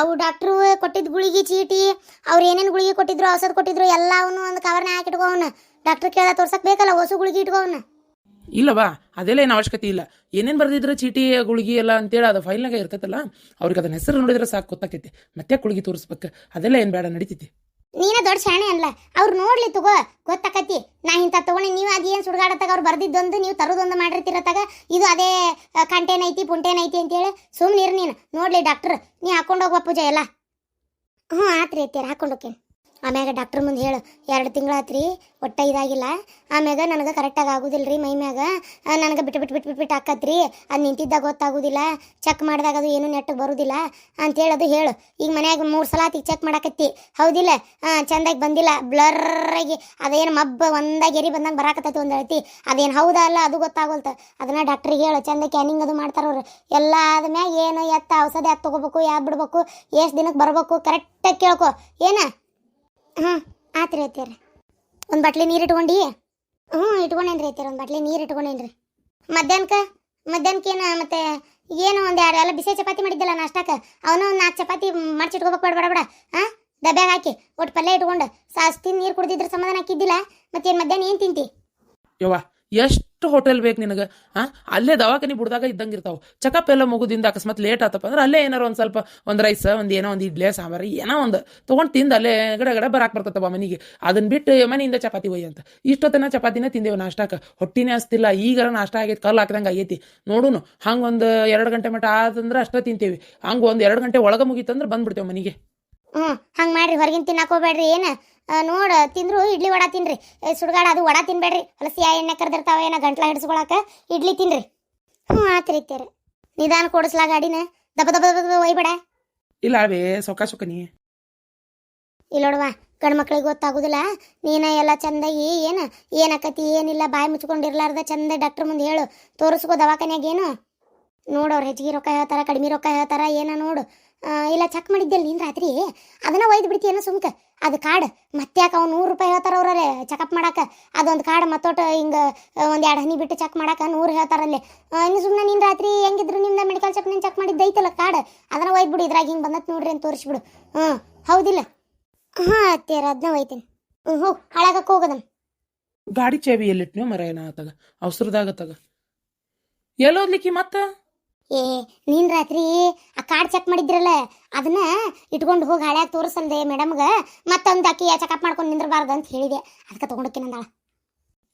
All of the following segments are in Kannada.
ಅವು ಡಾಕ್ಟ್ರು ಕೊಟ್ಟಿದ್ದ ಗುಳಿಗೆ ಚೀಟಿ, ಅವ್ರು ಏನೇನು ಗುಳಿಗೆ ಕೊಟ್ಟಿದ್ರು, ಔಷಧ ಕೊಟ್ಟಿದ್ರು ಎಲ್ಲವನ್ನೂ ಒಂದು ಕವರ್ನ ಹಾಕಿ ಇಟ್ಕೋ ಅವ್ನ ಡಾಕ್ಟ್ರ್ ಕೇಳ್ದ ತೋರ್ಸಕ್ ಬೇಕಲ್ಲ, ಹೊಸ ಗುಳಿಗೆ ಇಟ್ಕೋ ಅವ್ನ ಇಲ್ಲವಾ ಅದೆಲ್ಲ ಏನು ಅವಶ್ಯಕತೆ ಇಲ್ಲ. ಏನೇನು ಬರ್ದಿದ್ರೆ ಚೀಟಿ, ಗುಳಿಗೆ ಎಲ್ಲ ಅಂತೇಳಿ ಅದು ಫೈಲ್ನಾಗ ಇರ್ತೈತಲ್ಲ, ಅವ್ರಿಗೆ ಅದನ್ನ ಹೆಸರು ನೋಡಿದ್ರೆ ಸಾಕು ಗೊತ್ತಾಗ್ತೈತಿ. ಮತ್ತೆ ಗುಳಿಗೆ ತೋರಿಸ್ಬೇಕು, ಅದೆಲ್ಲ ಏನು ಬೇಡ, ನಡೀತೈತಿ. ನೀನ ದೊಡ್ಡ ಶಾಣೆ ಅಲ್ಲ ಅವ್ರು ನೋಡ್ಲಿ ತಗೋ, ಗೊತ್ತಾಕತಿ. ನಾ ಇಂಥ ತೊಗೊಂಡು ನೀವು ಅದೇನು ಸುಡ್ಗಾಡತ್ತಾಗ, ಅವ್ರು ಬರ್ದಿದ್ದೊಂದು ನೀವು ತರೋದೊಂದು ಮಾಡಿರ್ತಿರತ್ತಾಗ, ಇದು ಅದೇ ಕಂಟೇನ್ ಐತಿ ಪುಂಟೇನ್ ಐತಿ ಅಂತೇಳಿ ಸುಮ್ಮನೆ ನೀನು. ನೋಡ್ಲಿ ಡಾಕ್ಟ್ರ್, ನೀ ಹಾಕೊಂಡು ಹೋಗುವ ಪೂಜೆ ಎಲ್ಲ. ಹ್ಞೂ, ಆತ್ರಿ ಐತಿರ ಹಾಕೊಂಡೋಕೇನು ಆಮ್ಯಾಗ ಡಾಕ್ಟ್ರ್ ಮುಂದೆ ಹೇಳು, ಎರಡು ತಿಂಗಳಾತ್ರಿ, ಒಟ್ಟ ಇದಾಗಿಲ್ಲ. ಆಮ್ಯಾಗ ನನಗೆ ಕರೆಕ್ಟಾಗಿ ಆಗೋದಿಲ್ಲ ರೀ ಮೈ ಮ್ಯಾಗ. ನನಗೆ ಬಿಟ್ಟು ಬಿಟ್ಟು ಬಿಟ್ಟು ಬಿಟ್ಟು ಹಾಕತ್ರಿ ಅದು ನಿಂತಿದ್ದಾಗ ಗೊತ್ತಾಗೋದಿಲ್ಲ. ಚೆಕ್ ಮಾಡಿದಾಗ ಅದು ಏನು ನೆಟ್ಟಗೆ ಬರೋದಿಲ್ಲ. ಅಂತೇಳಿ ಅದು ಹೇಳು. ಈಗ ಮನ್ಯಾಗ ಮೂರು ಸಲ ಆತಿಗೆ ಚೆಕ್ ಮಾಡಾಕತ್ತಿ. ಹೌದಿಲ್ಲ. ಚಂದಾಗಿ ಬಂದಿಲ್ಲ. ಬ್ಲರ್ರಾಗಿ ಅದೇನು ಮಬ್ಬ ಒಂದಾಗಿ ಎರಿ ಬಂದಂಗೆ ಬರಾಕತ್ತೈತಿ ಒಂದು ಹೇಳ್ತಿ ಅದೇನು ಹೌದಾ ಅಲ್ಲ, ಅದು ಗೊತ್ತಾಗೋಲ್ತ. ಅದನ್ನ ಡಾಕ್ಟ್ರಿಗೆ ಹೇಳು. ಚಂದ ಕ್ಯಾನಿಂಗ್ ಅದು ಮಾಡ್ತಾರೆ ಅವ್ರು. ಎಲ್ಲ ಆದ್ಮ್ಯಾಗ ಏನು ಎತ್ತ ಔಷಧಿ ಯಾಕೆ ತೊಗೋಬೇಕು ಯಾವ್ದು ಬಿಡ್ಬೇಕು, ಎಷ್ಟು ದಿನಕ್ಕೆ ಬರಬೇಕು ಕರೆಕ್ಟಾಗಿ ಕೇಳ್ಕೊ. ಏನ? ಹಾಂ ಆತ್ರಿ ಐತಿರ. ಒಂದು ಬಟ್ಲಿ ನೀರು ಇಟ್ಕೊಂಡಿ? ಹ್ಞೂ ಇಟ್ಕೊಂಡೇನ್ರಿ ಐತಿರ, ಒಂದು ಬಟ್ಲಿ ನೀರು ಇಟ್ಕೊಂಡೇನ್ರಿ. ಮಧ್ಯಾಹ್ನಕ್ಕೆ ಮಧ್ಯಾಹ್ನಕ್ಕೆ ಏನು ಮತ್ತೆ ಏನು ಒಂದು ಎರಡು ಎಲ್ಲ ಬಿಸಿ ಚಪಾತಿ ಮಾಡಿದ್ದಲ್ಲ ನಾಷ್ಟಾಕ? ಅವನು ಒಂದು ನಾಲ್ಕು ಚಪಾತಿ ಮಡ್ಚಿಟ್ಕೋಬೇಕು ಬೇಡ ಬೇಡ ಬೇಡ ಹಾಂ ಡಬ್ಯಾಗ ಹಾಕಿ ಒಟ್ಟು ಪಲ್ಯ ಇಟ್ಕೊಂಡು ಸಾಸ್ತಿ ನೀರು ಕುಡ್ದಿದ್ರೆ ಸಮಾಧಾನ ಹಾಕಿದ್ದಿಲ್ಲ ಮತ್ತೇನು ಮಧ್ಯಾಹ್ನ ಏನು ತಿಂತಿ? ಯವ್ವ ಎಷ್ಟು ಹೋಟೆಲ್ ಬೇಕು ನಿನಗೆ? ಹಾಂ ಅಲ್ಲೇ ದವಾಖಾನಿ ಬಿಡ್ದಾಗ ಇದ್ದಂಗೆ ಇರ್ತಾವೆ. ಚೆಕಪ್ ಎಲ್ಲ ಮುಗುದಿಂದ ಅಕಸ್ಮಾತ್ ಲೇಟ್ ಆತಪ್ಪ. ಅಂದ್ರೆ ಅಲ್ಲೇ ಏನಾರು ಒಂದು ಸ್ವಲ್ಪ ಒಂದು ರೈಸ್ ಒಂದು ಏನೋ ಒಂದು ಇಡ್ಲಿ, ಸಾಂಬಾರು, ಏನೋ ಒಂದು ತೊಗೊಂಡು ತಿಂದು ಅಲ್ಲೇ ಗಡ ಗಡ ಬರಾಕ್ ಬರ್ತತಪ್ಪ ಮನೆಗೆ. ಅದನ್ನ ಬಿಟ್ಟು ಮನೆಯಿಂದ ಚಪಾತಿ ಒಯ್ಯ ಅಂತ. ಇಷ್ಟೊತ್ತನ ಚಪಾತಿನ ತಿಂದೇವು ನಾಷ್ಟಾಕ ಹೊಟ್ಟಿನೇ ಹಸ್ತಿಲ್ಲ. ಈಗಾರ ನಾಷ್ಟ ಆಗೈತೆ, ಕಲ್ಲು ಹಾಕ್ದಂಗೆ ಆಗೈತಿ. ನೋಡುನು, ಹಂಗೆ ಒಂದು ಎರಡು ಗಂಟೆ ಮಟ್ಟ ಆದಂದ್ರೆ ಅಷ್ಟೇ ತಿಂತೇವಿ. ಹಂಗೆ ಒಂದು ಎರಡು ಗಂಟೆ ಒಳಗೆ ಮುಗೀತಂದ್ರೆ ಬಂದ್ಬಿಡ್ತೇವೆ ಮನೆಗೆ. ಹ್ಞೂ ಹಂಗೆ ಮಾಡ್ರಿ. ಹೊರಗಿನ ತಿನ್ನಕ್ಕೆ ಹೋಗ್ಬೇಡ್ರಿ. ಏನು? ನೋಡ ತಿಂದ್ರು ಇಡ್ಲಿ ವಡ ತಿನ್ರಿ. ಸುಡ್ಗಾಡ ಅದು ವಡ ತಿನ್ಬೇಡ್ರಿ. ಹೊಲಸಿ ಆ ಎಣ್ಣೆ ಕರೆದಿರ್ತಾವ ಏನೋ ಗಂಟ್ಲ ಹಿಡಿಸ್ಕೊಳಕ ಇಡ್ಲಿ ತಿನ್ರಿ. ಹ್ಞೂ ಆತ್ರಿ ಇತ್ತೀರ. ನಿಧಾನ ಕೊಡಿಸ್ಲಾ ಗಾಡಿನ ದಬ ದಬ ದಬ ದಬ ಒಯ್ಬೇಡ. ಇಲ್ಲ ಅವೇ ಸೊಕ್ಕ ಸೊಕ್ಕನಿ ಇಲ್ಲ ನೋಡುವ ಗಂಡು ಮಕ್ಳಿಗೆ ಗೊತ್ತಾಗುದಿಲ್ಲ. ನೀನ ಎಲ್ಲ ಚಂದಾಗಿ ಏನು ಏನಾಕತಿ ಏನಿಲ್ಲ ಬಾಯಿ ಮುಚ್ಕೊಂಡಿರ್ಲಾರ್ದ ಚಂದ ಡಾಕ್ಟರ್ ಮುಂದೆ ಹೇಳು. ತೋರಿಸ್ಕೋ ದವಾಖಾನ್ಯಾಗ ಏನು? ನೋಡು ಅವ್ರು ಹೆಚ್ಚಿಗೆ ರೊಕ್ಕ ಹೇಳ್ತಾರ ಕಡಿಮೆ ರೊಕ್ಕ ಹೇಳ್ತಾರ ಏನ ನೋಡು. ಇಲ್ಲ ಚೆಕ್ ಮಾಡಿದ್ದೆ ನೀನು ರಾತ್ರಿ ಅದನ್ನ ಒಯ್ದು ಬಿಡ್ತೀಯನ ಸುಮ್ಕ. ಅದು ಕಾರ್ಡ್ ಮತ್ತೆ ಯಾಕೆ ಅವ್ನು ನೂರು ರೂಪಾಯಿ ಹೇಳ್ತಾರ ಅವ್ರಲ್ಲಿ ಚೆಕಪ್ ಮಾಡಕ್ಕೆ ಅದೊಂದು ಕಾರ್ಡ್ ಮತ್ತೊಟ್ಟು ಹಿಂಗೆ ಒಂದು ಎರಡು ಹನಿ ಬಿಟ್ಟು ಚೆಕ್ ಮಾಡಕ್ಕೆ ನೂರು ಹೇಳ್ತಾರಲ್ಲೇ. ಇನ್ನು ಸುಮ್ಮನೆ ನೀನು ರಾತ್ರಿ ಹೆಂಗಿದ್ರು ನಿಮ್ಮ ಮೆಡಿಕಲ್ ಚೆಕ್ ನೀನು ಚೆಕ್ ಮಾಡಿದ್ದು ಐತಲ್ಲ ಕಾರ್ಡ್ ಅದನ್ನ ಒಯ್ದು ಬಿಡು, ಇದ್ರಾಗ ಹಿಂಗೆ ಬಂದತ್ ನೋಡ್ರಿ ಅಂತ ತೋರಿಸ್ಬಿಡು. ಹ್ಞೂ ಹೌದಿಲ್ಲ? ಹಾಂ ಅತ್ತೀರ ಅದನ್ನ ಒಯ್ತೀನಿ. ಹ್ಞೂ ಹೋಗಿ ಹಾಳಾಗಕ್ಕೆ ಗಾಡಿ ಚಾವಿ ಎಲ್ಲಿಟ್ನೋ ಮರ ಏನಾಗತ್ತಾಗ ಅವಸರದಾಗತ್ತಾಗ ಎಲ್ಲೋದ್ಲಿಕ್ಕಿ ಮತ್ತ? ಏ ನೀನ್ ರಾತ್ರಿ ಆ ಕಾರ್ಡ್ ಚೆಕ್ ಮಾಡಿದ್ರಲ್ಲ ಅದನ್ನ ಇಟ್ಕೊಂಡು ಹೋಗಿ ಹಳ್ಯಾಗ ತೋರಿಸಲ್ದೆ ಮೇಡಮ್ಗ ಮತ್ತೊಂದು ಅಕ್ಕಿ ಚೆಕಪ್ ಮಾಡ್ಕೊಂಡು ನಿಂದ್ರಬಾರ್ದು ಅಂತ ಹೇಳಿದೆ. ಅದಕ್ಕೆ ತಗೊಂಡಕ್ಕೆ ನಂದಾಳ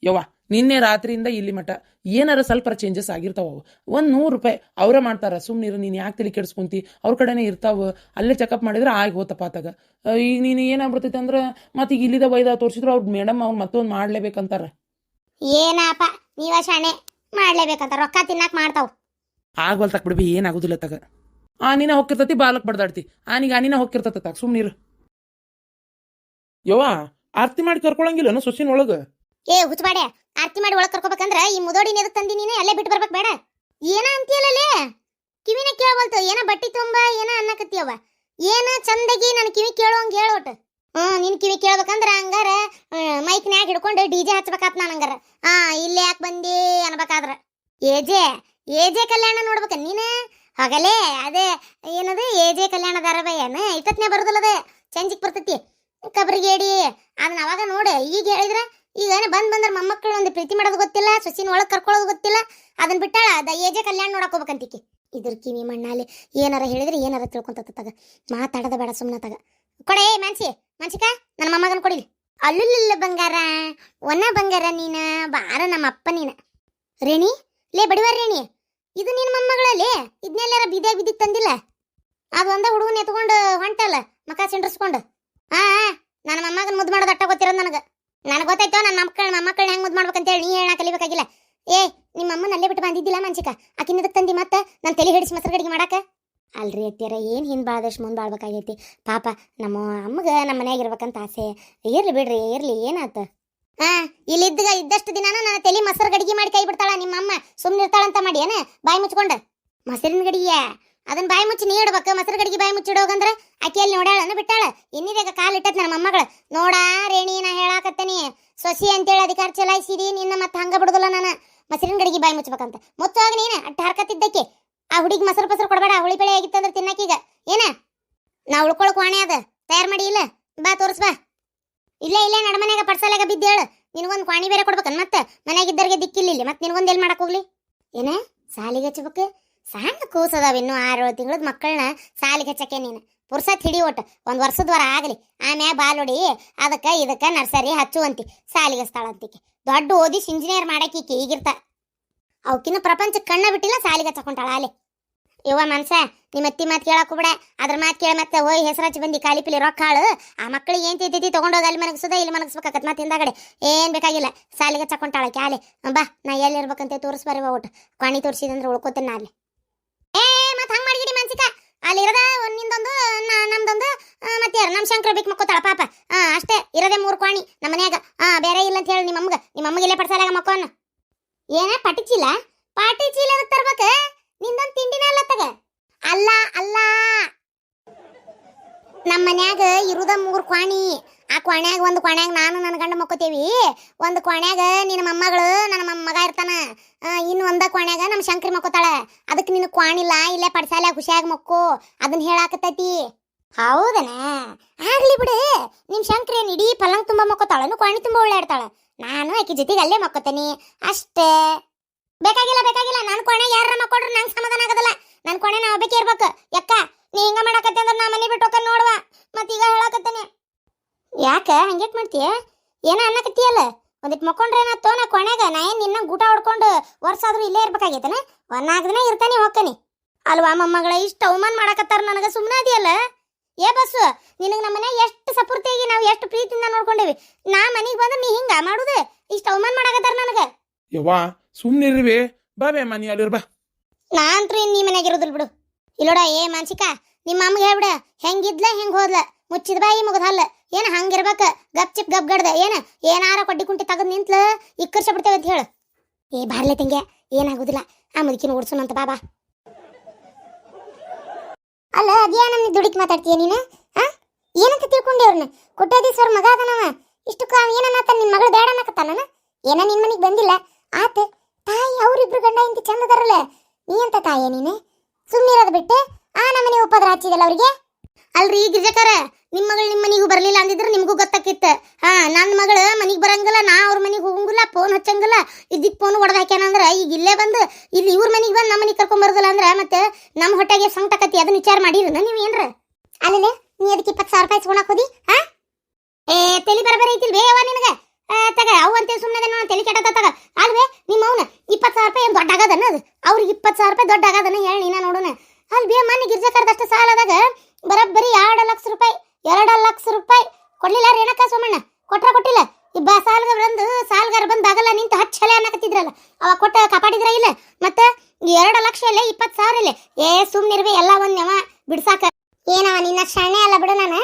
ಯವ್ವ ನಿನ್ನೆ ರಾತ್ರಿಯಿಂದ ಇಲ್ಲಿ ಮಠ ಏನಾರ ಸ್ವಲ್ಪ ಚೇಂಜಸ್ ಆಗಿರ್ತಾವ ಅವು ಒಂದು ನೂರು ರೂಪಾಯಿ ಅವರೇ ಮಾಡ್ತಾರ. ಸುಮ್ಮನಿರು ನೀನು ಯಾಕೆ ತಲೆ ಕೆಡ್ಸ್ಕೊಂತಿ? ಅವ್ರ ಕಡೆನೇ ಇರ್ತಾವ. ಅಲ್ಲೇ ಚೆಕಪ್ ಮಾಡಿದ್ರೆ ಆಗಿ ಹೋತಪ್ಪ ಆತಾಗ. ಈಗ ನೀನು ಏನಾಗ್ಬಿಡ್ತೈತೆ ಅಂದ್ರೆ ಮತ್ತೆ ಈಗ ಇಲ್ಲಿದ ವೈದ ತೋರಿಸಿದ್ರು ಅವ್ರ ಮೇಡಮ್ ಅವ್ರು ಮತ್ತೊಂದು ಮಾಡ್ಲೇಬೇಕಂತಾರ. ಏನಪ್ಪ ನೀವ ಶಾಣೆ ಮಾಡ್ಲೇಬೇಕಂತ ರೊಕ್ಕ ತಿನ್ನಾಕ ಮಾಡ್ತಾವ್. ಆಗವಲ್ ತಕ್ ಬಿಡ್ಬಿ ಏನಾಗುದಿಲ್ಲ ತಗ. ಆ ನೀನ ಹೋಗಿರ್ತತಿ ಬಾಲಕ್ ಬಡ್ದಾಡ್ತಿ. ಆನಿಗೆ ಆನಿನ ಹೋಗಿರ್ತತ ತಗ ಸುಮ್ನಿರು ಯವ್ವ, ಆರ್ತಿ ಮಾಡಿ ಕರ್ಕೊಳಂಗಿಲ್ಲ ಸೊಸಿನ ಒಳಗ? ಏ, ಹುಚ್ಚಬಾಡೆ, ಆರ್ತಿ ಮಾಡಿ ಒಳಗ್ ಕರ್ಕೋಬೇಕಂದ್ರ ಈ ಮುದೋಡಿ ಎದಕ್ ತಂದಿ ನೀನು, ಅಲ್ಲೇ ಬಿಟ್ಟು ಬರ್ಬೇಕು ಬೇಡ. ಏನ ಅಂತೀಯಲ್ಲೇ ಕಿವಿನ ಕೇಳವಲ್ತು, ಏನ ಬಟ್ಟಿ ತುಂಬ, ಏನ ಅನ್ನಕತ್ತೀಯವ ಏನ ಚಂದಗಿ ನನ್ನ ಕಿವಿ ಕೇಳೋಂಗ್ ಹೇಳೋಟ ಹ್ಮ್, ನಿನ್ ಕಿವಿ ಕೇಳ್ಬೇಕಂದ್ರ ಹಂಗಾರ ಮೈಕ್ನ್ಯಾಗ ಹಿಡ್ಕೊಂಡು ಡಿ ಜೆ ಹಚ್ಬೇಕಾತ್ ನಾನು ಹಂಗಾರ. ಹಾ ಇಲ್ಲೇ ಯಾಕೆ ಬಂದಿ ಅನ್ಬೇಕಾದ್ರ. ಏಜೆ ಏಜೆ ಕಲ್ಯಾಣ ನೋಡ್ಬೇಕ ನೀನು? ಹೋಗಲೇ, ಅದೇ, ಏನದು ಏಜೆ ಕಲ್ಯಾಣ ಧಾರಾವಾಹಿಯನ ಇಟ್ಟತ್ನೇ ಬರೋದಲ್ಲದೆ ಚಂಜಿಗೆ ಬರ್ತೈತಿ. ಕಬ್ರಿಗೇಡಿ ಅದನ್ನ ಅವಾಗ ನೋಡು. ಈಗ ಹೇಳಿದ್ರೆ, ಈಗ ಬಂದು ಬಂದ್ ಬಂದ್ರ ಮೊಮ್ಮಕ್ಕಳು ಒಂದು ಪ್ರೀತಿ ಮಾಡೋದು ಗೊತ್ತಿಲ್ಲ, ಸೊಸಿನ ಒಳಗೆ ಕರ್ಕೊಳ್ಳೋದು ಗೊತ್ತಿಲ್ಲ. ಅದನ್ನ ಬಿಟ್ಟಾಳ ಅದ ಏಜೆ ಕಲ್ಯಾಣ ನೋಡಕ್ ಇದ್ರ ಕಿವಿ ಮಣ್ಣಾಲಿ ಏನಾರ ಹೇಳಿದ್ರೆ ಏನಾರ ತಿಳ್ಕೊಂತತ್ತಾಗ ತಗ. ಮಾತಾಡದ ಬೇಡ ಸುಮ್ಮನೆ ತಗ. ಕೊಡೆ ಮಾನ್ಸಿ, ಮಾನ್ಸಿಕ, ನನ್ನ ಮೊಮ್ಮಗನ ಕೊಡಿಲಿ. ಅಲ್ಲುಲ್ಲ ಬಂಗಾರ ಒನ್ನ ಬಂಗಾರ ನೀನ, ಬಾರ ನಮ್ಮ ಅಪ್ಪ ನೀನ. ರೇಣಿ, ಲೇ, ಬಡಿವಾರ ರೇಣಿ. ಇದು ನಿನ್ನ ಮೊಮ್ಮಗಳಲ್ಲಿ? ಇದನ್ನೆಲ್ಲಾರ ಬಿದ್ದೆ ಬಿದ್ದಿದ್ ತಂದಿಲ್ಲ? ಅದು ಒಂದ ಹುಡುಗನ ಎತ್ಕೊಂಡು ಹೊಂಟಲ್ಲ, ಮಕ ಸಿಂಡ್ರಿಸ್ಕೊಂಡು. ಆ ನನ್ನ ಮೊಮ್ಮಗನ ಮುದ್ದು ಮಾಡೋದು ಅಟ್ಟ ಗೊತ್ತಿರೋದು ನನಗೆ. ನನಗೆ ಗೊತ್ತಾಯ್ತೋ, ನನ್ನ ಮಕ್ಕಳ ಮೊಮ್ಮಕ್ಕಳನ್ನ ಹೆಂಗ್ ಮುದ್ದು ಮಾಡ್ಬೇಕಂತೇಳಿ ನೀ ಹೇಳ ಕಲಿಬೇಕಾಗಿಲ್ಲ. ಏ, ನಿಮ್ಮ ಅಮ್ಮನ ಅಲ್ಲೇ ಬಿಟ್ಟು ಬಂದಿದ್ದಿಲ್ಲ ಮನ್ಸಿಕ? ಆಕಿನದಕ್ಕೆ ತಂದಿ ಮತ್ತೆ ನನ್ನ ತಲೆ ಹಿಡಿಸಿ ಮೊಸರು ಗಡಿಗೆ ಮಾಡಾಕ? ಅಲ್ರಿ ಅತ್ತಿಯರ, ಏನು ಹಿಂದೆ ಬಾಳದಷ್ಟು ಮುಂದೆ ಬಾಳ್ಬೇಕಾಗೈತಿ. ಪಾಪ ನಮ್ಮ ಅಮ್ಮಗ ನಮ್ಮ ಮನೆಯಾಗಿರ್ಬೇಕಂತ ಆಸೆ. ಇರ್ಲಿ ಬಿಡ್ರಿ, ಇರ್ಲಿ, ಏನಾತ? ಹಾ ಇಲ್ಲಿದ್ದ ಇದ್ದಷ್ಟು ದಿನಾನ ನನ್ನ ತಲೆ ಮೊಸರು ಗಡಿಗೆ ಮಾಡಿ ಕೈ ಬಿಡ್ತಾಳ ನಿಮ್ಮ ಅಮ್ಮ ಸುಮ್ಮನೆ ಇರ್ತಾಳಂತ ಮಾಡಿ, ಏನ? ಬಾಯಿ ಮುಚ್ಕೊಂಡು. ಮೊಸರಿನ ಗಡಿಗೆ ಅದನ್ನ ಬಾಯಿ ಮುಚ್ಚಿ ನೀ ಇಡ್ಬೇಕು. ಮೊಸರು ಗಡಿಗೆ ಬಾಯಿ ಮುಚ್ಚಿಡೋಗಂದ್ರ ಆಕೆ ಅಲ್ಲಿ ನೋಡ್ಯಾಳನ ಬಿಟ್ಟಾಳ. ಇನ್ನಿದಾಗ ಕಾಲು ಇಟ್ಟದ ನನ್ನ ಮೊಮ್ಮಗಳು. ನೋಡಾ ರೇಣಿ, ನಾ ಹೇಳಾಕತ್ತೇನಿ. ಸೊಸಿ ಅಂತೇಳಿ ಅಧಿಕಾರ ಚಲಾಯಿಸಿದಿ, ನಿನ್ನ ಮತ್ತೆ ಹಂಗ ಬಿಡುದಿಲ್ಲ ನಾನು. ಮೊಸರಿನ ಗಡಿಗೆ ಬಾಯಿ ಮುಚ್ಬೇಕಂತ ಮುಚ್ಚುವಾಗ ನೀನ ಅಟ್ಟ ಹರ್ಕತ್ತಿದ್ದಕ್ಕೆ. ಆ ಹುಡುಗಿ ಮೊಸರು ಪಸರು ಕೊಡಬೇಡ ಹುಳಿ ಬೆಳೆ ಆಗಿತ್ತಂದ್ರೆ ತಿನ್ನಕೀಗ ಏನ? ನಾ ಉಳ್ಕೊಳಕ್ ವಾಣೆ ಅದ. ತಯಾರು ಮಾಡಿ ಇಲ್ಲ? ಬಾ ತೋರ್ಸ್ ಇಲ್ಲೇ ಇಲ್ಲೇ ನಡಮನ್ಯಾಗ ಪಡ್ಸಲಾಗ ಬಿದ್ದೇಳು ನಿನಗೊಂದು ಕ್ವಾಣಿ ಬೇರೆ ಕೊಡ್ಬೇಕನ್ ಮತ್ತೆ? ಮನೆಗಿದ್ದರಿಗೆ ದಿಕ್ಕಿಲ್ಲ ಇಲ್ಲಿ ಮತ್ತೆ ನಿನಗೊಂದು ಎಲ್ಲಿ ಮಾಡಕ್ ಹೋಗ್ಲಿ? ಏನ? ಸಾಲಿಗೆ ಹಚ್ಚಬೇಕು ಸಣ್ಣ ಕೂಸದಾವ ಇನ್ನು ಆರು ತಿಂಗಳದ ಮಕ್ಕಳನ್ನ ಸಾಲಿಗೆ ಹಚ್ಚಕ್ಕೆ ನೀನು. ಪುರ್ಸತ್ ಹಿಡಿ ಒಟ್ಟು. ಒಂದು ವರ್ಷದ ವರ ಆಗಲಿ. ಆಮ್ಯಾಗ ಬಾಲುಡಿ ಅದಕ್ಕೆ ಇದಕ್ಕೆ ನರ್ಸರಿ ಹಚ್ಚುವಂತಿ ಸಾಲಿಗೆ ಸ್ಥಳಂತಿಕೆ ದೊಡ್ಡ ಓದಿಸಿ ಇಂಜಿನಿಯರ್ ಮಾಡಾಕಿಕ್ಕಿ ಈಗಿರ್ತ. ಅವಕಿನ್ನ ಪ್ರಪಂಚ ಕಣ್ಣ ಬಿಟ್ಟಿಲ್ಲ, ಸಾಲಿಗೆ ಹಚ್ಚಕೊಂಟಾಳ ಅಲ್ಲಿ ಇವ ಮನ್ಸ ನಿಮ್ಮ ಅತ್ತಿ ಮಾತು ಕೇಳಕ್ ಬಿಡ ಅದ್ರ ಮಾತು ಕೇಳ ಮತ್ತೆ ಹೋಯ್ ಹೆಸರಾಚಿ ಬಂದಿ ಕಾಲಿ ಪಿಲಿ ರೊಕ್ಕ ಹಾಳು. ಆ ಮಕ್ಳಿಗೆ ಏನ್ ತಿಂತೈತಿ ತೊಗೊಂಡೋಗಿ ಅಲ್ಲಿ ಮನಗಿಸೋದ ಇಲ್ಲಿ ಮನಗಿಸ್ಬೇಕಾಗತ್ತೆ ಮತ್ತೆ ಹಿಂದಾಗಡೆ. ಏನ್ ಬೇಕಾಗಿಲ್ಲ. ಸಾಲಿಗೆ ಚಕೊಂಡಾಳ ಕ್ಯಾಲೆ. ಬಾ ನಾ ಎಲ್ಲಿ ಇರ್ಬೇಕಂತ ತೋರಿಸ್ಬಾರಿ ಒಟ್ಟು ಕ್ವಾಣಿ ತೋರಿಸಿದಂದ್ರೆ ಉಳ್ಕೋತೇನೆ ನಾ ಅಲ್ಲಿ. ಏ ಮತ್ತೆ ಹಂಗ್ ಮಾಡಿಗಿಡಿ ಮನ್ಸಿಕ ಅಲ್ಲಿ ಇರದ ಒಂದ್ ನಿಂದೊಂದು ನಮ್ದೊಂದು ಆ, ಮತ್ತೆ ಯಾರು? ನಮ್ಮ ಶಂಕರ ಬಿಕ್ ಮಕ್ಕೋತಾಳ ಪಾಪ. ಆ ಅಷ್ಟೇ ಇರದೆ ಮೂರು ಕ್ವಾಣಿ ನಮ್ಮ ಮನ್ಯಾಗ. ಹಾ ಬೇರೆ ಇಲ್ಲ ಅಂತ ಹೇಳಿ ನಿಮ್ಮ ಅಮ್ಮಗ. ನಿಮ್ಮ ಅಮ್ಮಗೆ ಇಲ್ಲೇ ಪಡ್ಸಲಾಗ ಮಕ್ಕೋನ. ಏನ ಪಟಿ ಚೀಲ ಪಾಟಿ ಚೀಲ ತರ್ಬೇಕ? ನಿಂದೊಂದು ತಿಂಡಿನ ಅಲ್ಲ ತಗ. ಅಲ್ಲ ಅಲ್ಲ. ನಮ್ಮ ಮನ್ಯಾಗ ಇರುದ ಮೂರು ಕ್ವಾಣಿ. ಆ ಕ್ವಾಣ್ಯಾಗ ಒಂದು ಕ್ವಾಣ್ಯಾಗ ನಾನು, ನನ್ನ ಗಂಡ ಮಕ್ಕೋತೇವಿ. ಒಂದು ಕ್ವಾಣ್ಯಾಗ ನಿನ್ನ ಮೊಮ್ಮಗಳು, ನನ್ನ ಮಗ ಇರ್ತಾನ. ಇನ್ನು ಒಂದ ಕ್ವಾಣ್ಯಾಗ ನಮ್ಮ ಶಂಕರಿ ಮಕ್ಕೋತಾಳ. ಅದಕ್ಕೆ ನಿನ್ನ ಕ್ವಾಣಿಲ್ಲ ಇಲ್ಲೇ ಪಡ್ಸಾಲೆ ಖುಷಿಯಾಗಿ ಮಕ್ಕೋ. ಅದನ್ನ ಹೇಳಾಕತ್ತೈತಿ. ಹೌದನಾ? ಆಗ್ಲಿ ಬಿಡು. ನಿಮ್ಮ ಶಂಕರಿ ಏನು ಇಡೀ ಪಲಂಗ್ ತುಂಬಾ ಮಕ್ಕೋತಾಳನು ಕ್ವಾಣಿ ತುಂಬಾ ಒಳ್ಳಾಡ್ತಾಳ ನಾನು ಆಕಿ ಜೊತೆಗೆ ಅಲ್ಲೇ ಮಕ್ಕೋತೇನಿ. ಅಷ್ಟೇ. ಬೇಕಾಗಿಲ್ಲ ಬೇಕಾಗಿಲ್ಲ. ನನ್ನ ಕೊಣೆ ಯಾರರ ಮಕ್ಕೊಡ್ರು ನಂಗೆ ಸಮಾಧಾನ ಆಗೋದಿಲ್ಲ. ನನ್ನ ಕೊಣೆ ನಾವು ಬೇಕೇ ಇರ್ಬೇಕು. ಯಕ್ಕ? ನೀ ಹಿಂಗ ಮಾಡಕತ್ತೆ ಅಂದ್ರೆ ನಾ ಮನೆ ಬಿಟ್ಟು ಹೋಗ್ಕೊಂಡು ನೋಡುವ. ಈಗ ಹೇಳಕತ್ತೇನೆ. ಯಾಕ? ಹಂಗ್ಯಾಕ್ ಮಾಡ್ತೀಯ? ಏನ ಅನ್ನಕತ್ತೀಯಲ್ಲ? ಒಂದಿಟ್ಟು ಮಕ್ಕೊಂಡ್ರೆ ಏನಾಯ್ತು ನಾ ಕೊನೆಗ ನಾ ಏನು ನಿನ್ನ ಗೂಟ ಹೊಡ್ಕೊಂಡು ವರ್ಷ ಆದ್ರೂ ಇಲ್ಲೇ ಇರ್ಬೇಕಾಗೈತನ? ಒಂದ್ ನಾಲ್ಕು ದಿನ ಇರ್ತಾನೆ ಹೋಗ್ತಾನೆ. ಅಲ್ವಾ ಮೊಮ್ಮಗಳ, ಇಷ್ಟು ಅವಮಾನ ಮಾಡಕತ್ತಾರ ನನಗೆ? ಸುಮ್ಮನೆ ಅದೆಯಲ್ಲ? ಏ ಬಸ್ಸು, ನಿನಗೆ ನಮ್ಮ ಮನೆ ಎಷ್ಟು ಸಪೂರ್ತಿಯಾಗಿ ನಾವು ಎಷ್ಟು ಪ್ರೀತಿಯಿಂದ ನೋಡ್ಕೊಂಡೇವಿ. ನಾ ಮನೆಗೆ ಬಂದ್ರೆ ನೀ ಹಿಂಗೆ ಮಾಡೋದು? ಇಷ್ಟು ಅವಮಾನ ಮಾಡಕತ್ತಾರ ನನಗೆ? ಯವ್ವಾ ಸುಮ್ಮನಿರ್ವಿ ಬಾಬೆ ಮನಿ ಅಲ್ಲಿರ್ ಬಾ ನಾ ಅಂತೂ ಇನ್ ನೀ ಮನ್ಯಾಗ ಇರೋದಿಲ್ಲ ಬಿಡು. ಇಲ್ಲೋಡ, ಏ ಮಾನ್ಸಿಕ ನಿಮ್ಮ ಅಮ್ಮಗೆ ಹೇಳ್ಬಿಡ. ಹೆಂಗಿದ್ಲ, ಹೆಂಗ್ ಹೋದ್ಲ? ಮುಚ್ಚಿದ ಬಾಯಿ ಮುಗದಲ್ಲ ಏನ ಹಂಗಿರ್ಬೇಕ? ಗಪ್ ಚಿಪ್ ಗಪ್ ಗಡ್ದ. ಏನ? ಏನಾರ ಕೊಡ್ಡಿ ಕುಂಟಿ ತಗದ್ ನಿಂತ್ಲ? ಇಕ್ಕರ್ಸ ಬಿಡ್ತೇವೆ ಅಂತ ಹೇಳು. ಏ ಬಾರ್ಲೆ ತಂಗೆ ಏನಾಗುದಿಲ್ಲ ಆ ಮುದುಕಿನ ಅಂತ ಬಾಬಾ ಅಲ್ಲ ಅದ್ಯಾ ನಮ್ಗೆ ದುಡಿಕ್ ಮಾತಾಡ್ತೀಯ ನೀನು? ಆ? ಏನಂತ ತಿಳ್ಕೊಂಡೆ ಅವ್ರನ್ನ ಸರ್ ಮಗ ಅದನವ. ಇಷ್ಟಕ್ಕ ಏನನ್ನ ನಿನ್ ಮಗಳು ಬೇಡ ಅನ್ನಕತ್ತಾನ ಏನ ನಿನ್ ಮನೆಗೆ ಬಂದಿಲ್ಲ? ಆತ ತಾಯಿ ಅವರಿಬ್ರು ಗಂಡ ಇಂತ ಚಂದದಾರಲ್ಲ? ನೀ ಅಂತ ತಾಯಿ ನೀನು? ಸುಮ್ಮನಿರೋದು ಬಿಟ್ಟೆ ಆ ನಮ್ಮನೆ ಒಪ್ಪದ್ರ ಹಚ್ಚಿದಲ್ಲ ಅವ್ರಿಗೆ? ಅಲ್ರಿ ಗಿರಿಜಕರ ನಿಮ್ಮ ಮಗಳು ನಿಮ್ಮ ಮನೆಗೂ ಬರಲಿಲ್ಲ ಅಂದಿದ್ರೆ ನಿಮಗೂ ಗೊತ್ತಾಕಿತ್ತು. ಹಾ ನನ್ನ ಮಗಳು ಮನೆಗೆ ಬರಂಗಿಲ್ಲ, ನಾ ಅವ್ರ ಮನೆಗೆ ಹೋಗಂಗಿಲ್ಲ ಫೋನ್ ಹಚ್ಚಂಗಿಲ್ಲ. ಇದಕ್ಕೆ ಫೋನ್ ಹೊಡೆದು ಹಾಕ್ಯಾನಂದ್ರ ಈಗ ಇಲ್ಲೇ ಬಂದು ಇಲ್ಲಿ ಇವ್ರ ಮನೆಗೆ ಬಂದು ನಮ್ಮ ಮನೆಗೆ ಕರ್ಕೊಂಡ್ ಬರೋದಿಲ್ಲ ಅಂದ್ರೆ ಮತ್ತೆ ನಮ್ಮ ಹೊಟ್ಟೆಗೆ ಸಂಕಟಕತಿ ಅದನ್ನ ವಿಚಾರ ಮಾಡಿರ ನೀವು ಏನ್ರ? ಅಲ್ಲೇ ನೀ ಅದಕ್ಕೆ ಇಪ್ಪತ್ತು ಸಾವಿರ ರೂಪಾಯಿ ಹೋದಿ ಹಾ? ಏ, ತಲೆ ಬರಬರ ಐತಿಲ್ ಬೇವ ನಿನಗೆ? ತಗ, ಅವು ಸುಮ್ಮನೆ ನಾನು ತಲೆ ಕೆಟ್ಟದ ತಗ. ಅಲ್ವೇ ನಿಮ್ಮ ಅವನ ಇಪ್ಪತ್ತು ಸಾವಿರ ರೂಪಾಯಿ ದೊಡ್ಡ ಆಗದನ ಅದು? ಅವ್ರಿಗೆ ಇಪ್ಪತ್ತು ಸಾವಿರ ರೂಪಾಯಿ ದೊಡ್ಡ ಆಗದನ ಹೇಳಿ ನೀನ ನೋಡೋಣ ಅಲ್ಲಿ ಬೇ ಮನೆ ಗಿರ್ಜಕರ್ದಷ್ಟು ಸಾಲದಾಗ ಬರೋಬ್ಬರಿ ಎರಡು ಲಕ್ಷ ರೂಪಾಯಿ, ಎರಡು ಲಕ್ಷ ರೂಪಾಯಿ ಕೊಡ್ಲಿಲ್ಲ ರೇಣಕ ಸೋಮಣ್ಣ? ಕೊಟ್ರ ಕೊಟ್ಟಿಲ್ಲ? ಇಬ್ಬ ಸಾಲ್ಗ ಬಂದು, ಸಾಲಗಾರ ಬಂದು ಆಗಲ್ಲ ನಿಂತು ಹಲೆ ಅನ್ನಕತ್ತಿದ್ರಲ್ಲ. ಅವ ಕೊಟ್ಟ ಕಾಪಾಡಿದ್ರ ಇಲ್ಲ? ಮತ್ತೆ ಎರಡು ಲಕ್ಷ ಇಲ್ಲ ಇಪ್ಪತ್ತು ಸಾವಿರ ಇಲ್ಲ ಏ ಸುಮ್ಮನಿರ್ಬಿ ಎಲ್ಲ ಒಂದ್ ನೆವ ಬಿಡ್ಸಾಕ. ಏನವ ನಿನ್ನ ಶಣೆ ಅಲ್ಲ ಬಿಡು ನಾನು.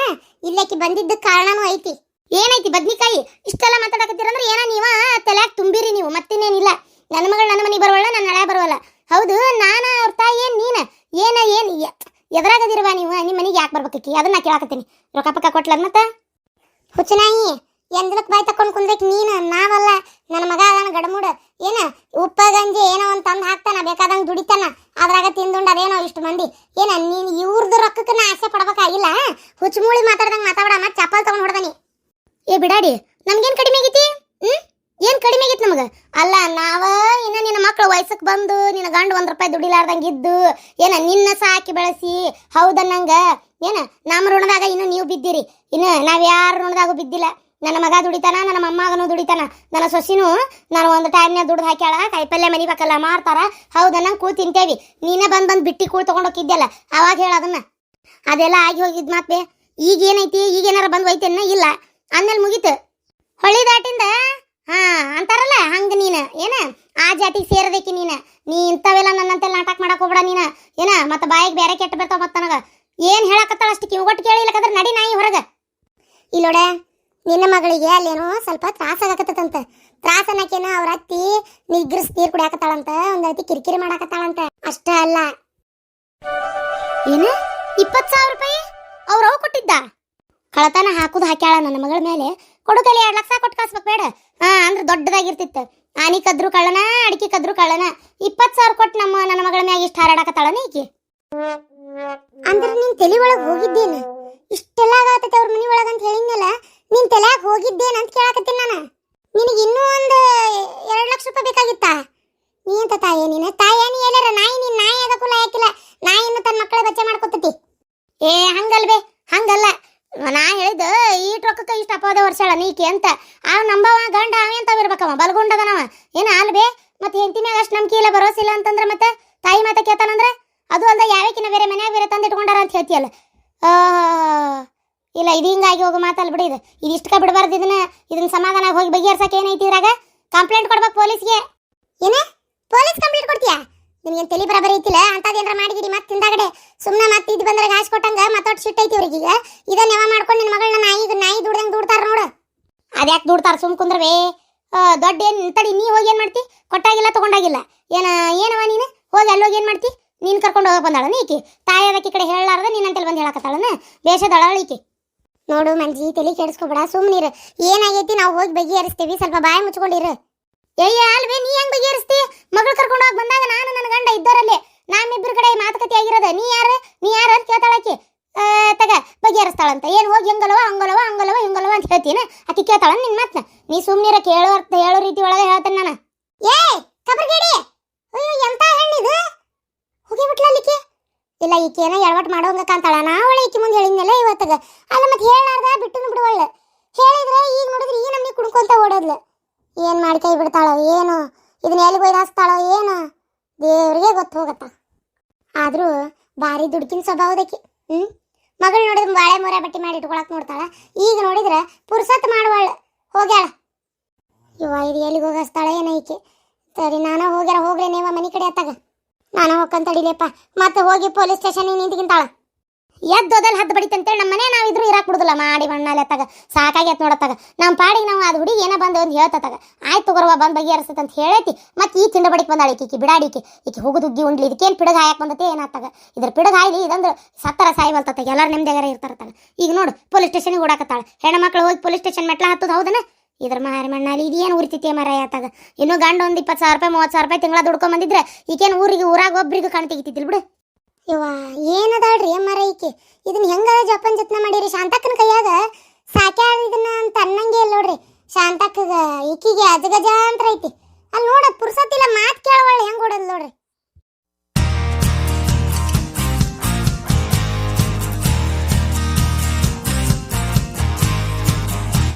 ಇಲ್ಲಕ್ಕೆ ಬಂದಿದ್ದ ಕಾರಣನೂ ಐತಿ. ಏನೈತಿ ಬದ್ನಿಕಾಯಿ? ಇಷ್ಟೆಲ್ಲ ಮಾತಾಡಕತ್ತೀರಂದ್ರೆ ಏನ ನೀವ? ತಲ್ಯಾಗ ತುಂಬಿರಿ ನೀವು, ಮತ್ತಿನ್ನೇನಿಲ್ಲ. ನನ್ನ ಮಗಳು ನನ್ನ ಮನೆಗೆ ಬರೋಲ್ಲ ನನ್ನ ಹಳೆ ಬರವಲ್ಲ. ಹೌದು, ನಾನ ಅವ್ರ ತಾಯಿ ಏನ್ ನೀನ? ಏನ ಏನ್? ಎದ್ರಾಗದಿರುವ ನೀವು, ನಿಮ್ಮ ಮನೆಗೆ ಯಾಕೆ ಬರ್ಬೇಕಿ ಅದನ್ನ ಕೇಳಾಕತ್ತೀನಿ. ರೊಕ್ಕ ಪಕ್ಕ ಕೊಟ್ಲ ಮತ್ತ? ಹುಚ್ಚನಾಯಿ ಎಂದ್ರಕ್ ಬಾಯ್ ತಕೊಂಡ್ ಕುಂದ್ರಕ್ ನೀನು? ನಾವಲ್ಲ, ನನ್ನ ಮಗ ಅದಾನ ಗಡಮುಡ. ಏನ, ಉಪ್ಪ, ಗಂಜಿ, ಏನೋ ಒಂದ್ ತಂದ್ ಹಾಕ್ತಾನ, ಬೇಕಾದಂಗ್ ದುಡಿತಾನ. ಅದ್ರಾಗ ತಿಂದುಂಡ್ ಅದೇನೋ ಇಷ್ಟು ಮಂದಿ. ಏನ, ನೀನ್ ಇವ್ರದ್ದು ರೊಕ್ಕಕ್ಕೆ ನಾ ಆಸೆ ಪಡ್ಬೇಕಾಗಿಲ್ಲ ಹುಚ್ಚಮೂಳಿ ಮಾತಾಡ್ದಂಗ್ ಮಾತಾಡ ಮತ್ತೆ ಚಪ್ಪಲ್ ತಗೊಂಡ್ ಹೊಡ್ದಾನಿ ಏ ಬಿಡಾಡಿ, ನಮ್ಗೇನ್ ಕಡಿಮೆ ಆಗೈತಿ? ಹ್ಮ್? ಏನ್ ಕಡಿಮೆ ಆಗೈತಿ ನಮಗ? ಅಲ್ಲ, ನಾವ ಇನ್ನ ನಿನ್ನ ಮಕ್ಳು ವಯಸ್ಸಕ್ಕೆ ಬಂದು ನಿನ್ನ ಗಂಡ ಒಂದ್ ರೂಪಾಯಿ ದುಡಿಲಾರ್ದಂಗ ಇದ್ದು ಏನ ನಿನ್ನ ಸಾಕಿ ಬೆಳೆಸಿ ಹೌದನ್ನಂಗ ಏನ, ನಮ್ಮ ಋಣದಾಗ ಇನ್ನು ನೀವು ಬಿದ್ದಿರಿ. ಇನ್ನು ನಾವ್ ಯಾರ ಋಣದಾಗೂ ಬಿದ್ದಿಲ್ಲ. ನನ್ನ ಮಗ ದುಡಿತಾನ, ನನ್ನ ಮೊಮ್ಮಗನೂ ದುಡಿತಾನ. ನನ್ನ ಸೊಸಿನೂ ನಾನು ಒಂದು ಟೈಮ್ನ್ಯಾಗ ದುಡ್ದು ಹಾಕ್ಯಾಳ, ಕಾಯಿಪಲ್ಯ ಮನಿಬೇಕಲ್ಲ ಮಾರ್ತಾರ. ಹೌದನ್ನ ಕೂ ತಿಂತೇವಿ. ನೀನೇ ಬಂದು ಬಂದು ಬಿಟ್ಟಿ ಕೂಳ್ ತಗೊಂಡ್ ಹೋಗಿದ್ಯಲ್ಲ ಅವಾಗ ಹೇಳ ಅದನ್ನ. ಅದೆಲ್ಲ ಆಗಿ ಹೋಗಿದ್ ಮತ್ತೆ ಈಗ ಏನೈತಿ ಈಗ ಏನಾರ ಬಂದ್ ಹೋಯ್ತೇನ ಇಲ್ಲ. ಆಮೇಲೆ ಮುಗೀತು. ಹೊಳಿ ದಾಟಿಂದ, ಹಾ, ಅಂತಾರಲ್ಲ, ಹಂಗ ನೀನು, ಏನ? ಆ ಜಾತಿಗೆ ಸೇರದಕ್ಕೆ ನೀನು? ನೀ ಇಂಥವೆಲ್ಲ ನನ್ನಂತೆಲ್ಲ ನಾಟಕ ಮಾಡಕ್ ಹೋಗ್ಬೇಡ ನೀನು. ಏನ, ಮತ್ತೆ ಬಾಯಿಗೆ ಬೇರೆ ಕೆಟ್ಟ ಬರ್ತಾವ ಮತ್ತೆ ನನಗೆ. ಏನು ಹೇಳಕತ್ತಾಳ ಅಷ್ಟು, ಕಿವಿಗೊಟ್ಟು ಕೇಳಿಲ್ಲಕಂದ್ರೆ ನಡಿ ನಾಯಿ ಹೊರಗ. ಇಲ್ಲೋಡ ನಿನ್ನ ಮಗಳಿಗೆ ಅಲ್ಲೇನೋ ಸ್ವಲ್ಪ ತ್ರಾಸ ಆಗಕತ್ತಂತ ತ್ರಾಸ ಅನ್ನಕೇನ ಅವ್ರ ಅತ್ತಿ ನಿಗ್ರಸ್ ನೀರು ಕುಡಿಯಾಕತ್ತಾಳಂತ, ಒಂದ್ ಅತಿ ಕಿರಿಕಿರಿ ಮಾಡಾಕತ್ತಾಳಂತ. ಅಷ್ಟ ಅಲ್ಲ. ಏನು? ಇಪ್ಪತ್ತು ಸಾವಿರ ರೂಪಾಯಿ? ಅವ್ರು ಅವು ಕೊಟ್ಟಿದ್ದ? ಕಳತನ ಹಾಕುದು ಹಾಕ್ಯಾಳ ನನ್ನ ಮಗಳ ಮೇಲೆ. ಕೊಡು ಕಲಿ ಎರಡ್ ಲಕ್ಷ ಕೊಟ್ಟು ಕಳ್ಸ್ಬೇಕು ಬೇಡ. ಹಾ, ಅಂದ್ರೆ ದೊಡ್ಡದಾಗಿರ್ತಿತ್ತು. ಆನಿ ಕದ್ರು ಕಳ್ಳನ, ಅಡಿಕೆ ಕದ್ರು ಕಳ್ಳನ. ಇಪ್ಪತ್ತು ಸಾವಿರ ಕೊಟ್ಟು ನಮ್ಮ ನನ್ನ ಮಗಳ ಮ್ಯಾಗ ಇಷ್ಟು ಹಾರಾಡಕತ್ತಾಳನ ನೀಕಿ ಅಂದ್ರೆ ನೀನ್ ತಲೆ ಒಳಗೆ ಹೋಗಿದ್ದೇನ? ಇಷ್ಟೆಲ್ಲ ಆಗತ್ತೈತೆ ಅವ್ರ ಮನಿ ಒಳಗ ಅಂತ ಹೇಳಿದ್ನಲ್ಲ, ನಿನ್ ತಲೆಯಾಗ ಹೋಗಿದ್ದೇನ ಅಂತ ಕೇಳಕತ್ತೀನಿ ನಾನು. ನಿನಗೆ ಇನ್ನೂ ಒಂದು ಎರಡು ಲಕ್ಷ ರೂಪಾಯಿ ಬೇಕಾಗಿತ್ತಾ? ನೀ ಅಂತ ತಾಯಿ ನೀನು? ತಾಯಿ ನೀ ಎಲ್ಲಾರ? ನಾಯಿ ನೀನ್ ನಾಯಿ ಅದಕ್ಕೂ ಲಾಯಕ್ಕಿಲ್ಲ ನಾಯಿನ ತನ್ನ ಮಕ್ಕಳ ಬಚ್ಚೆ ಮಾಡ್ಕೊತತಿ. ಏ, ಹಂಗಲ್ವೇ? ಹಂಗಲ್ಲ. ನಾ ಹೇಳಿದ ಈ ರೊಕ್ಕಕ್ಕೆ ಇಷ್ಟ ಅಪವಾದ ವರ್ಷಳ ನೀಕಿ ಅಂತ. ಆ ನಂಬವ, ಗಂಡ ಅವ ಅಂತ ಇರ್ಬೇಕವ ಬಲ್ಗೊಂಡದನವ ಏನ ಅಲ್ಬೇ ಮತ್ತೆ ಹೆಂಡತಿ ಮ್ಯಾಗ ಅಷ್ಟು ನಂಬಿಕೆ ಇಲ್ಲ ಬರೋಸಿಲ್ಲ ಅಂತಂದ್ರೆ ಮತ್ತೆ ತಾಯಿ ಮಾತ ಕೇಳ್ತಾನಂದ್ರೆ ಅದು ಅಲ್ಲದೆ ಯಾವಕ್ಕಿನ ಬೇರೆ ಮನ್ಯಾಗ ಬೇರೆ ತಂದು ಇಟ್ಕೊಂಡಾರ ಅಂತ ಹೇಳ್ತೀಯಲ್ಲ. ಇಲ್ಲ, ಇದು ಹಿಂಗಾಗಿ ಹೋಗೋ ಮಾತಲ್ಲ ಬಿಡಿ ಇದು. ಇಷ್ಟಕ್ಕೆ ಬಿಡಬಾರ್ದು ಇದನ್ನ. ಇದನ್ನ ಸಮಾಧಾನ ಹೋಗಿ ಬಗೆಹರ್ಸಕ್ಕೆ ಏನೈತಿ ಇದ್ರಾಗ? ಕಂಪ್ಲೇಂಟ್ ಕೊಡ್ಬೇಕು ಪೊಲೀಸ್ಗೆ. ಏನೇ? ಪೊಲೀಸ್ ಕಂಪ್ಲೇಂಟ್ ಕೊಡ್ತೀಯಾ? ನಿನಗೆ ತಲೆ ಬರಬರಿ ಐತಿಲ್ಲ? ಅಂತದೇನ್ರ ಮಾಡಿದಿರಿ ಮತ್ತೆ ತಿಂದಾಗಡೆ ಸುಮ್ಮನೆ ಮತ್ತೆ ಇದು ಬಂದ್ರೆ ಗಾಸ್ ಕೊಟ್ಟಂಗ ಮತ್ತೊಟ್ಟು ಸಿಟ್ ಐತಿ ಅವ್ರಿಗೆ ಈಗ ಇದನ್ನ ಯಾವ ಮಾಡ್ಕೊಂಡು ನಿನ್ನ ಮಗಳನ್ನ ನಾಯಿ ನಾಯಿ ದುಡ್ದಂಗೆ ದುಡ್ತಾರ ನೋಡು. ಅದ್ಯಾಕೆ ದುಡ್ತಾರ ಸುಮ್ ಕುಂದ್ರವೇ ದೊಡ್ಡ ಏನು ತಡಿ, ನೀ ಹೋಗಿ ಏನ್ ಮಾಡ್ತಿ? ಕೊಟ್ಟಾಗಿಲ್ಲ, ತಗೊಂಡಾಗಿಲ್ಲ. ಏನ, ಏನವ ನೀನು? ಹೋಗಿ ಅಲ್ಲಿ ಏನು ಏನ್ ಮಾಡ್ತಿ? ನೀನು ಕರ್ಕೊಂಡು ಹೋಗ ಬಂದಾಳ ನೀಕಿ ತಾಯಿ ಅದಕ್ಕೆ ಕಡೆ ಹೇಳಲಾರ್ದ ನೀನಂತಲ್ಲಿ ಬಂದು ಹೇಳಕತ್ತಾಳನ? ಬೇಷದಳ ಈಕಿ. ನೋಡು ಮಂಜಿ, ತಲೆ ಕೆಡಿಸ್ಕೊಬೇಡ ಸುಮ್ಮನಿರು ಏನಾಗೈತಿ ನಾವು ಹೋಗಿ ಬಗೆಹರಿಸ್ತೀವಿ. ಸ್ವಲ್ಪ ಬಾಯಿ ಮುಚ್ಕೊಂಡಿರು. ಏಯ್ಯ ಅಲ್ವೇ ನೀ ಹೆಂಗ್ ಬಗೆಹರಿಸ್ತಿ? ಮಗಳು ಕರ್ಕೊಂಡು ಹೋಗಿ ಬಂದಾಗ ನಾನು ನನ್ನ ಗಂಡ ಇದ್ದೋರಲ್ಲಿ. ನಮ್ಮಿಬ್ಬರ ಕಡೆ ಮಾತುಕತೆ ಆಗಿರೋದ. ನೀ ಯಾರು? ನೀ ಯಾರು ಅಂತ ಕೇಳ್ತಾಳಾಕಿ ತಗ, ಬಗೆಹರಿಸ್ತಾಳಂತ. ಏನು ಹೋಗಿ ಹೆಂಗಲವ, ಹಂಗಲವ ಹಂಗಲವ, ಹಿಂಗಲವ ಅಂತ ಹೇಳ್ತೀನಿ. ಆಕಿ ಕೇಳ್ತಾಳ ನಿನ್ ಮಾತ್ನ. ನೀ ಸುಮ್ಮನಿರ ಕೇಳೋ ಅರ್ಥ, ಹೇಳೋ ರೀತಿ ಒಳಗೆ ಹೇಳ್ತೇನೆ ನಾನು. ಏ ಕಬರ್ಗೇಡಿ! ಅಯ್ಯೋ, ಎಂತ ಹೆಣ್ಣಿದು ಹೋಗಿ ಬಿಟ್ಲಲ್ಲಿಕ್ಕೆ ಇಲ್ಲ, ಈಕೇನ ಎಡವಟ್ ಮಾಡೋಂಗ ಕಾಂತಾಳ ನಾ ಒಳ್ಳೆ ಈಕಿ ಮುಂದೆ ಹೇಳಿದ್ನಲ್ಲ ಇವತ್ತಾಗ. ಅಲ್ಲ ಮತ್ತೆ ಹೇಳಾರ್ದ? ಬಿಟ್ಟು ಬಿಡುವಳ್ಳೆ ಹೇಳಿದ್ರೆ ಈಗ ನೋಡಿದ್ರೆ ಈ ನಮಗೆ ಕುಡ್ಕೊಂತ ಓಡೋದ್ಲು. ಏನ್ ಮಾಡಿ ಕೈ ಬಿಡ್ತಾಳೋ, ಏನು? ಇದನ್ನ ಎಲ್ಲಿ ಬೈದು ಹಾಸ್ತಾಳೋ ಏನು? ದೇವ್ರಿಗೆ ಗೊತ್ತು ಹೋಗತ್ತ. ಆದ್ರೂ ಭಾರಿ ದುಡ್ಕಿನ ಸ್ವಭಾವದಕ್ಕೆ ಹ್ಮ್? ಮಗಳು ನೋಡಿದ್ರೆ ಬಾಳೆ ಮೊರೆ ಬಟ್ಟಿ ಮಾಡಿ ಇಟ್ಕೊಳಕ್ ನೋಡ್ತಾಳ. ಈಗ ನೋಡಿದ್ರೆ ಪುರ್ಸತ್ ಮಾಡುವಳ, ಹೋಗ್ಯಾಳ. ಇವ ಇದು ಎಲ್ಲಿಗೆ ಹೋಗಸ್ತಾಳ ಏನೋ ಸರಿ, ನಾನು ಹೋಗ್ಯಾರ, ಹೋಗ್ರಿ ನೀವ ಮನಿ ಕಡೆ ಅತ್ತಾಗ. ನಾನು ಹೋಗ್ಕೊಂಡ್ ತಡಿಲೇಪ್ಪ ಮತ್ತೆ ಹೋಗಿ ಪೊಲೀಸ್ ಸ್ಟೇಷನ್ ನಿಂತ್ಕಿಂತಾಳ. ಎದ್ದೋದಲ್ಲಿ ಹದ್ದು ಬಡಿತಂತೇಳಿ ನಮ್ಮ ಮನೆ ಬಿಡುದಿಲ್ಲ ಮಾಡಿ ಮಣ್ಣಲ್ಲಿ ಅತ್ತಾಗ ಸಾಕಾಗೈತ್ ನೋಡತ್ತಾಗ. ನಮ್ಮ ಪಾಡಿಗೆ ನಾವು ಅದು ಹುಡುಗಿ ಏನೋ ಬಂದು ಒಂದು ಹೇಳ್ತತ್ತಾಗ. ಆಯ್ತು ತಗೋರ್ವ ಬಂದು ಬಗೆಹರಿಸ್ತಂತ ಅಂತ ಹೇಳೈತಿ. ಮತ್ತೆ ಈ ತಿಂಡ ಬಡಿಕ್ ಬಂದಾಳ ಈಕಿ ಬಿಡಾಡಿಕಿ ಈಕಿ. ಹೋಗುದು ಉಗ್ಗಿ ಉಂಡ್ಲಿ. ಇದಕ್ಕೇನು ಪಿಡಗ ಹಾಯಕ್ಕೆ ಬಂದತೆ ಏನಾಗ್ತಾಗ ಇದ್ರ ಪಿಡಗ ಹಾಯ್ಲಿ, ಇದಂದ್ರೆ ಸತ್ತರ ಸಾಯಿ ಸಾಯ್ಬಲ್ತತ್ತಾಗ ಎಲ್ಲರೂ ನೆಮ್ಮದಿಗಾರ ಇರ್ತಾರತ್ತಾಗ. ಈಗ ನೋಡು, ಪೊಲೀಸ್ ಸ್ಟೇಷನ್ಗೆ ಓಡಾಕತ್ತಾಳ. ಹೆಣ್ಮಕ್ಳು ಹೋಗಿ ಪೊಲೀಸ್ ಸ್ಟೇಷನ್ ಮೆಟ್ಲ ಹತ್ತದ ಹೌದನ? ಇದ್ರ ಮಾರಿ ಮಣ್ಣಲ್ಲಿ ಇದೇನು ಉರಿತೈತಿ ಮರ ಆತಾಗ ಇನ್ನು ಗಂಡ ಒಂದು ಇಪ್ಪತ್ತು ಸಾವಿರ ರೂಪಾಯಿ, ಮೂವತ್ತು ಸಾವಿರ ರೂಪಾಯಿ ತಿಂಗಳ ದುಡ್ಕೊಂಬಂದಿದ್ರೆ ಈಗೇನು ಊರಿಗೆ ಊರಾಗ ಒಬ್ರಿಗೆ ಕಣ್ ತೆಗಿತಿದ್ದಿಲ್ಲ ಬಿಡು. ಇವ ಏನದಾಳ್ರಿ ಮರ ಈಕೆ? ಇದನ್ನ ಹೆಂಗಾರ ಜಪನ್ ಜತ್ನ ಮಾಡಿರಿ? ಶಾಂತಕ್ಕನ ಕೈಯಾಗ ಸಾಕ್ಯಾರ ಇದನ್ನ ಅಂತ ಅನ್ನಂಗೆ ಇಲ್ಲ ನೋಡ್ರಿ. ಶಾಂತಕ್ಕಗ ಈಕಿಗೆ ಅಜಗಜ ಅಂತ ಐತಿ. ಅಲ್ಲಿ ನೋಡ, ಪುರ್ಸತ್ತಿಲ್ಲ, ಮಾತು ಕೇಳವಳ್ಳಿ ಹೆಂಗ್ ಓಡೋದು ನೋಡ್ರಿ.